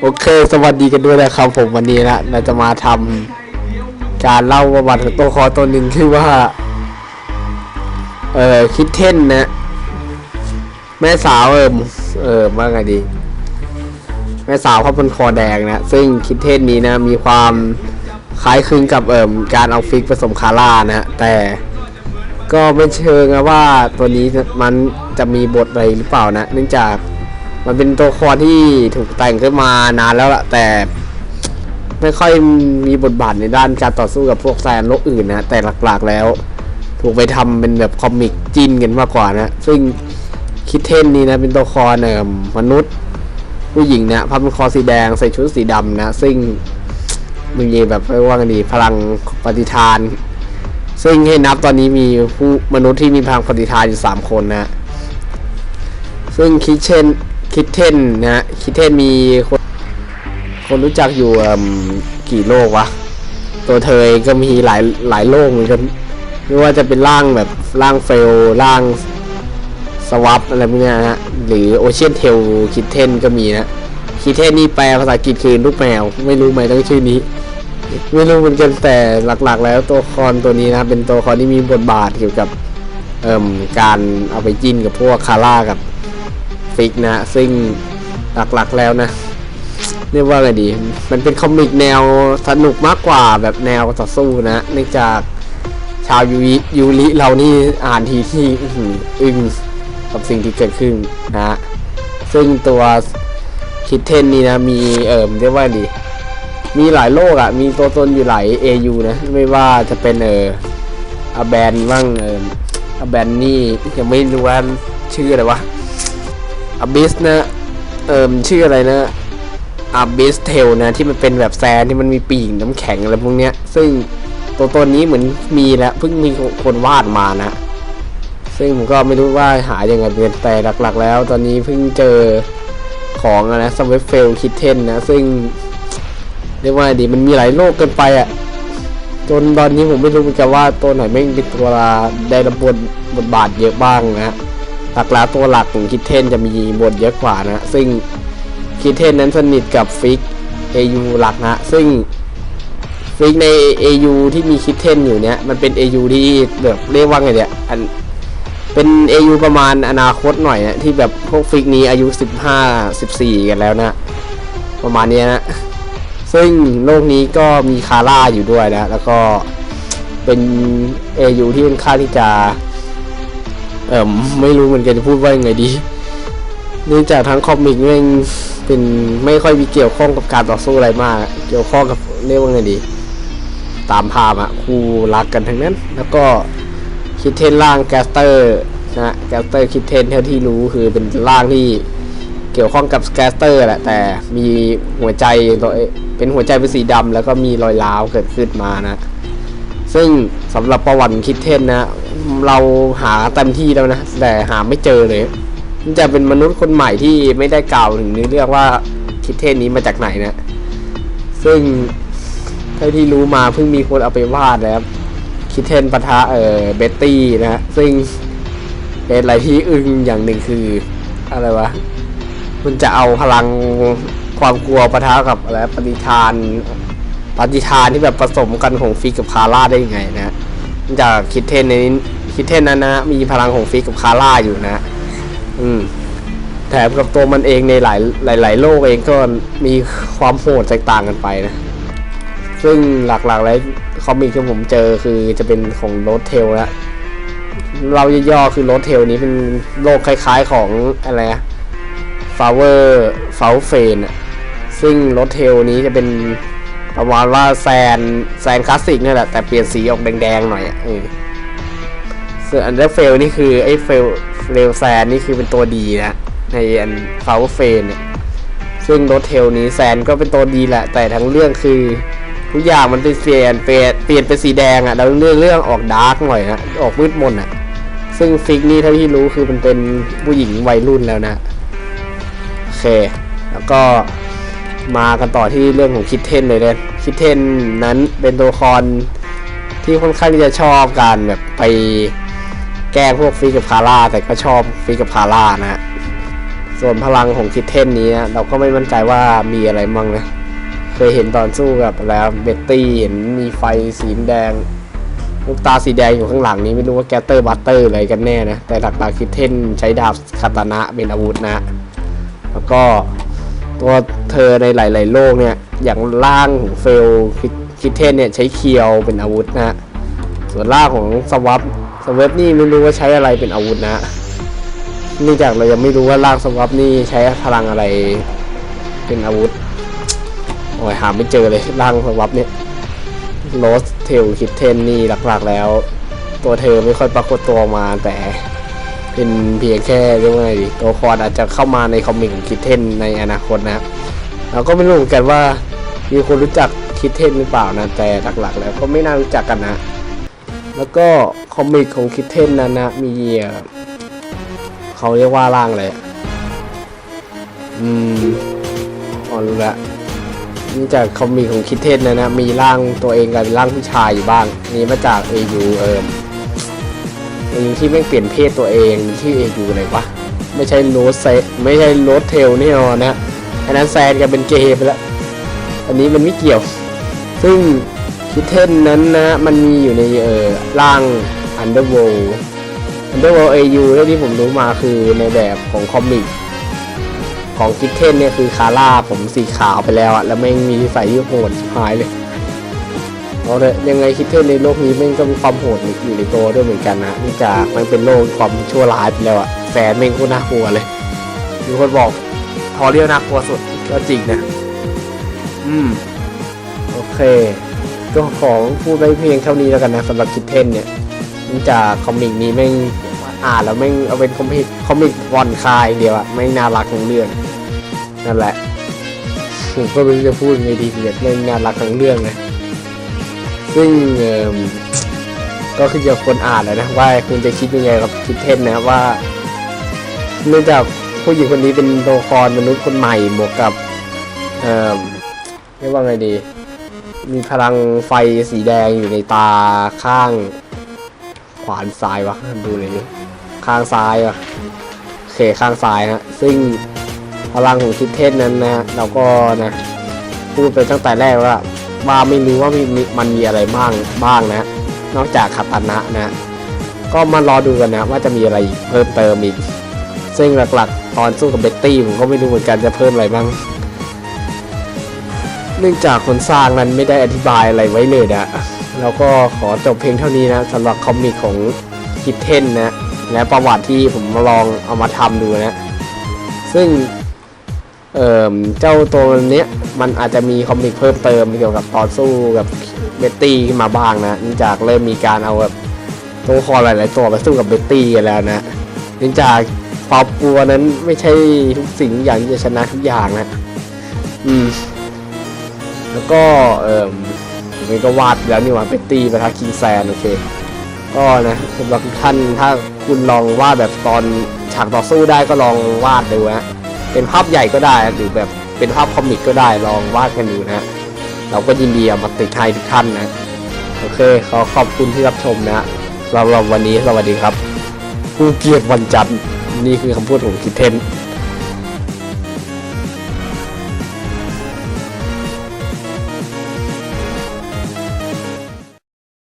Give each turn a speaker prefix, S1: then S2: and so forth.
S1: โอเค สวัสดีกันด้วยนะครับผมวันนี้นะเราจะมาทำการเล่าประวัติของตัวคอตัวหนึ่งชื่อว่า เอ่อคิดเท่นนะ แม่สาวเออเออว่าไงดี แม่สาวเขาเป็นคอแดงนะ ซึ่งคิดเท่นนี้นะ มีความคล้ายคลึงกับเอ่มการเอาฟิกผสมคาร่านะ แต่ก็ไม่เชิงนะว่าตัวนี้มันจะมีบทอะไรหรือเปล่านะ เนื่องจาก มันเป็นตัวละครที่ถูกแต่งขึ้นมานานแล้วล่ะ แต่ไม่ค่อยมีบทบาทในด้านการต่อสู้กับพวกแซนโลกอื่นนะแต่หลักๆแล้ว ถูกไปทำเป็นแบบคอมิกจิ้นกันมากกว่านะ ซึ่งคิดเทนนี่นะ เป็นตัวละครเอ่อมนุษย์ ผู้หญิงเนี่ยพับเป็นคอสีแดงใส่ชุดสีดำนะ ซึ่งมีแบบเรียกว่าไงดีพลังปฏิทาน ซึ่งให้นับตอนนี้มีผู้มนุษย์ที่มีพลังปฏิทานอยู่สามคนนะ ซึ่งคิดเช่น คิดเทนนะฮะคิดเทนมีคน คนรู้จักอยู่กี่โลกวะ ตัวเธอเองก็มีหลายหลายโลกเหมือนกันไม่ว่าจะเป็นร่างแบบร่างเฟลร่างสวับอะไรพวกเนี้ยนะฮะหรือโอเชียนเทลคิดเทนก็มีนะคิดเทนนี่แปลภาษาอังกฤษคือลูกแมว ไม่รู้ไหมต้องชื่อนี้ ไม่รู้เหมือนกันแต่หลักๆ แล้วตัวละครตัวนี้นะเป็นตัวละครที่มีบทบาทเกี่ยวกับเอ่มการเอาไปจิ้นกับพวกคาร่ากับ ฟิกนะซึ่งหลักๆแล้วนะเรียกว่าไงดี มันเป็นคอมิกแนวสนุกมากกว่าแบบแนวต่อสู้นะเนื่องจากชาวยูริยูริเรานี่อ่านทีที่อึ้งกับสิ่งที่เกิดขึ้นนะซึ่งตัวคิดเทนนี่นะมีเอ่มเรียกว่าดี มีหลายโลกอะ่ะ มีตัวตนอยู่หลาย AU นะ ไม่ว่าจะเป็นเอออแบนบ้างเอออแบนนี่ยังไม่รู้ว่าชื่ออะไรวะ อาบิสนะ เอิมชื่ออะไรนะอาบิสเทลนะ ที่มันเป็นแบบแซนที่มันมีปีกน้ำแข็งอะไรพวกเนี้ย ซึ่งตัวตนนี้เหมือนมีแล้วเพิ่งมีคนวาดมานะ ซึ่งผมก็ไม่รู้ว่าหายังไงเป็นแต่หลักๆ แล้ว ตอนนี้เพิ่งเจอของอะไรสวิฟเฟลคิทเทนนะ ซึ่งเรียกว่าดีมันมีหลายโลกเกินไปอะจนตอนนี้ผมไม่รู้เหมือนกันว่าตัวไหนไม่เป็นตัวได้รับบทบทบาทเยอะบ้างนะ หลักแล้วตัวหลักของคิดเทนจะมีบทเยอะกว่านะ ซึ่งคิดเทนนั้นสนิทกับฟิก AU หลักนะ ซึ่งฟิกใน AU ที่มีคิดเทนอยู่เนี้ยมันเป็น AU ที่แบบเรียกว่าไงเนี่ยอันเป็น AU ประมาณอนาคตหน่อยนะที่แบบพวกฟิกนี้อายุ 15 14 กันแล้วนะ ประมาณนี้นะ ซึ่งโลกนี้ก็มีคาร่าอยู่ด้วยนะ แล้วก็เป็นเอยูที่เป็นค่าที่จะ เอ่อไม่รู้เหมือนกันจะพูดว่ายังไงดีเนื่องจากทั้งคอมิกแม่งเป็นไม่ค่อยมีเกี่ยวข้องกับการต่อสู้อะไรมาก เกี่ยวข้องกับเรียกว่าไงดี ตามภาพอะคู่รักกันทั้งนั้น แล้วก็คิดเทนร่างแกสเตอร์นะแกสเตอร์คิดเทนเท่าที่รู้คือเป็นร่างที่เกี่ยวข้องกับสแกสเตอร์แหละแต่มีหัวใจเป็นหัวใจเป็นสีดำแล้วก็มีรอยร้าวเกิดขึ้นมานะ ซึ่งสำหรับประวัติคิดเทนนะ เราหาเต็มที่แล้วนะ แต่หาไม่เจอเลยจะเป็นมนุษย์คนใหม่ที่ไม่ได้กล่าวถึงเรื่องว่าคิดเทนนี้มาจากไหนนะ ซึ่งเท่าที่รู้มาเพิ่งมีคนเอาไปวาดนะครับคิดเทนปะทะเอ่อเบตตี้นะฮะซึ่งเป็นอะไรที่อึ้งอย่างหนึ่งคืออะไรวะมันจะเอาพลังความกลัวปะทะกับอะไรปฏิทาน ปฏิทานที่แบบผสมกันของฟิกกับคาร่าได้ยังไงนะมันจะคิดเทนในนี้คิดเทนนั้นนะมีพลังของฟิกกับคาร่าอยู่นะ อืมแถมกับตัวมันเองในหลายหลายหลายโลกเองก็มีความโหดแตกต่างกันไปนะ ซึ่งหลักๆแล้วคอมิกที่ผมเจอคือจะเป็นของโรสเทลนะเราย่อๆคือโรสเทลนี้เป็นโลกคล้ายๆของอะไรนะฟาเวอร์ฟาเฟนอะซึ่งโรถเทลนี้จะเป็น ประมาณว่าแซนแซนคลาสสิกนี่แหละ แต่เปลี่ยนสีออกแดงๆหน่อยอะเออส่วนอันเดอร์เฟลนี่คือไอ้เฟลเรลแซนนี่คือเป็นตัวดีนะ ในอันฟาวเฟนเนี่ยซึ่งรถเทลนี้แซนก็เป็นตัวดีแหละ แต่ทั้งเรื่องคือทุกอย่างมันเป็นเปลี่ยนเปลี่ยนเปลี่ยนเป็นสีแดงอะแล้วเรื่องเรื่องออกดาร์กหน่อยนะออกมืดมนอะ ซึ่งฟิกนี่เท่าที่รู้คือมันเป็นผู้หญิงวัยรุ่นแล้วนะโอเค แล้วก็ มากันต่อที่เรื่องของคิดเทนเลยเลยคิดเทนนั้นเป็นตัวละครที่ค่อนข้างที่จะชอบการแบบไปแก้พวกฟิกกับคาร่าแต่ก็ชอบฟิกกับคาร่านะฮะส่วนพลังของคิดเทนนี้นะเราก็ไม่มั่นใจว่ามีอะไรมั่งนะ เคยเห็นตอนสู้กับแล้วเบตตี้เห็นมีไฟสีแดงลูกตาสีแดงอยู่ข้างหลังนี้ไม่รู้ว่าแกตเตอร์บัตเตอร์อะไรกันแน่นะ แต่หลักๆคิดเทนใช้ดาบคาตานะเป็นอาวุธนะ แล้วก็ ตัวเธอในหลาย ๆ โลกเนี่ย อย่างล่างของเฟลคิดคิเทนเนี่ยใช้เคียวเป็นอาวุธนะส่วนล่างของสวับสวับนี่ไม่รู้ว่าใช้อะไรเป็นอาวุธนะเนื่องจากเรายังไม่รู้ว่าล่างสวับนี่ใช้พลังอะไรเป็นอาวุธโอ้ยหาไม่เจอเลยร่างสวับเนี่ยโรสเทลคิดเทนนี่หลัก ๆ แล้ว ตัวเธอไม่ค่อยปรากฏตัวมาแต่ เป็นเพียงแค่เรียกว่าไงดีตัวละครอาจจะเข้ามาในคอมิกของคิดเทนในอนาคตนะครับเราก็ไม่รู้เหมือนกันว่ามีคนรู้จักคิดเทนหรือเปล่านะแต่หลักๆ แล้วก็ไม่น่ารู้จักกันนะ แล้วก็คอมิกของคิดเทนนั้นนะมีเขาเรียกว่าร่างอะไรอะอืมอ๋อรู้ละนี่จากคอมิกของคิดเทนนะนะมีร่างตัวเองกับร่างผู้ชายอยู่บ้างนี่มาจากเอยูเอิมเอ ที่ไม่เปลี่ยนเพศตัวเองที่เอยูอะไรวะไม่ใช่โรสเซไม่ใช่โรสเทลแน่นอนนะอันนั้นแซนกันเป็นเกย์ไปแล้วอันนี้มันไม่เกี่ยว ซึ่งคิดเทนนั้นนะมันมีอยู่ในเออร่างอันเดอร์โวอันเดอร์โวเอยูแล้วที่ผมรู้มาคือในแบบของคอมิกของคิดเทนเนี่ยคือคาร่าผมสีขาวไปแล้วอะแล้วแม่มีนิสัยที่โหดชิบหายเลย เอาเลยยังไงคิดเทนในโลกนี้แม่งก็มีความโหดอยู่ในตัวด้วยเหมือนกันนะนื่จากมันเป็นโลกความชั่วร้ายไปแล้วอะแฟนแม่งก็น่ากลัวเลยมีคนบอกทอเรียลน่ากลัวสุดก็จริงนะ อืม โอเค ก็ขอพูดไว้เพียงเท่านี้แล้วกันนะสำหรับคิดเทนเนี่ยนื่จากคอมิกนี้แม่งอ่านแล้วแม่งเอาเป็นคอมิกคอมิกวันคายเดียวอะไม่น่ารักทั้งเรื่องนั่นแหละผมก็ไม่รู้จะพูดไงดีเกียดไม่น่ารักทั้งเรื่องนะ ซึ่งก็คือจะคนอ่านเลยนะว่าคุณจะคิดยังไงกับคิดเทนนะว่า เนื่องจากผู้หญิงคนนี้เป็นตัวละครมนุษย์คนใหม่บวกกับเอ่อเรียกว่าไงดี มีพลังไฟสีแดงอยู่ในตาข้างขวานซ้ายวะดูเลยข้างซ้ายวะโอเคข้างซ้ายฮะซึ่งพลังของคิดเทนนั้นนะเราก็นะพูดไปตั้งแต่แรกว่า ว่าไม่รู้ว่าม,ม,มันมีอะไรบ้างบ้างนะ นอกจากคาตานะนะ ก็มารอดูกันนะ ว่าจะมีอะไรเพิ่มเติมอีก ซึ่งหลักๆ ตอนสู้กับเบตตี้ผมก็ไม่รู้เหมือนกันจะเพิ่มอะไรบ้าง เนื่องจากคนสร้างนั้นไม่ได้อธิบายอะไรไว้เลยนะแล้วก็ขอจบเพียงเท่านี้นะสำหรับคอมิกของคิดเทนนะ และประวัติที่ผมมาลองเอามาทำดูนะ ซึ่ง เอ่อเจ้าตัวเนี้ยมันอาจจะมีคอมิกเพิ่มเติมเกี่ยวกับต่อสู้กับเบตตี้ขึ้นมาบ้างนะเนื่องจากเริ่มมีการเอาแบบตัวคอหลาย ๆ ตัวมาสู้กับเบตตี้กันแล้วนะเนื่องจากความกลัวนั้นไม่ใช่ทุกสิ่งอย่างที่จะชนะทุกอย่างนะ อืม แล้วก็เอ่อมันก็วาดแล้วนี่หว่าเบตตี้ประทะคิงแซนโอเค ก็นะสำหรับทุกท่านถ้าคุณลองวาดแบบตอนฉากต่อสู้ได้ก็ลองวาดดูนะ เป็นภาพใหญ่ก็ได้หรือแบบเป็นภาพคอมิกก็ได้ลองวาดกันดูนะเราก็ยินดีเอามาติดให้ทุกท่านนะ โอเค ขอขอบคุณที่รับชมนะสำหรับวันนี้สวัสดีครับ ผู้เกียรติวันจันทร์นี่คือคำพูดของคิดเทน